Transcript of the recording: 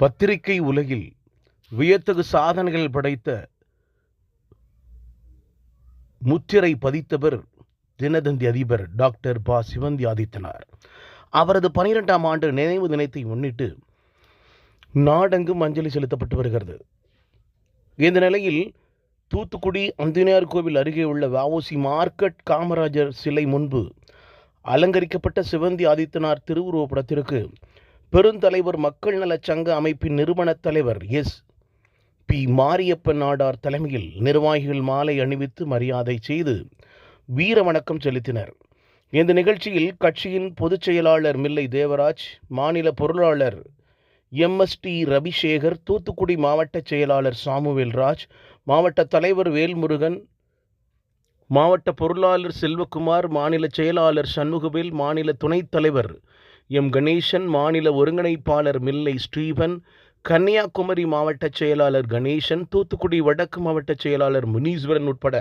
பத்திரிகை உலகில் வியத்தகு சாதனைகள் படைத்த முத்திரை பதித்தவர் தினதந்தி அதிபர் டாக்டர் பா. சிவந்தி ஆதித்தனார். அவரது பனிரெண்டாம் ஆண்டு நினைவு தினத்தை முன்னிட்டு நாடெங்கும் அஞ்சலி செலுத்தப்பட்டு வருகிறது. இந்த நிலையில் தூத்துக்குடி அந்தினியார் கோவில் அருகே உள்ள வஉசி மார்க்கெட் காமராஜர் சிலை முன்பு அலங்கரிக்கப்பட்ட சிவந்தி ஆதித்தனார் திருவுருவப்படத்திற்கு படத்திற்கு பெருந்தலைவர் மக்கள் நலச்சங்க அமைப்பின் நிறுவனத் தலைவர் எஸ். பி. மாரியப்பன் நாடார் தலைமையில் நிர்வாகிகள் மாலை அணிவித்து மரியாதை செய்து வீர வணக்கம் செலுத்தினர். இந்த நிகழ்ச்சியில் கட்சியின் பொதுச் செயலாளர் மில்லை தேவராஜ் மாநில பொருளாளர் எம்எஸ்டி ரவிசேகர் தூத்துக்குடி மாவட்ட செயலாளர் சாமுவேல் ராஜ் மாவட்ட தலைவர் வேல்முருகன் மாவட்ட பொருளாளர் செல்வகுமார் மாநில செயலாளர் சண்முகவேல் மாநில துணைத் தலைவர் எம் கணேசன் மாநில ஒருங்கிணைப்பாளர் மில்லை ஸ்டீபன் கன்னியாகுமரி மாவட்ட செயலாளர் கணேசன் தூத்துக்குடி வடக்கு மாவட்ட செயலாளர் முனீஸ்வரன் உட்பட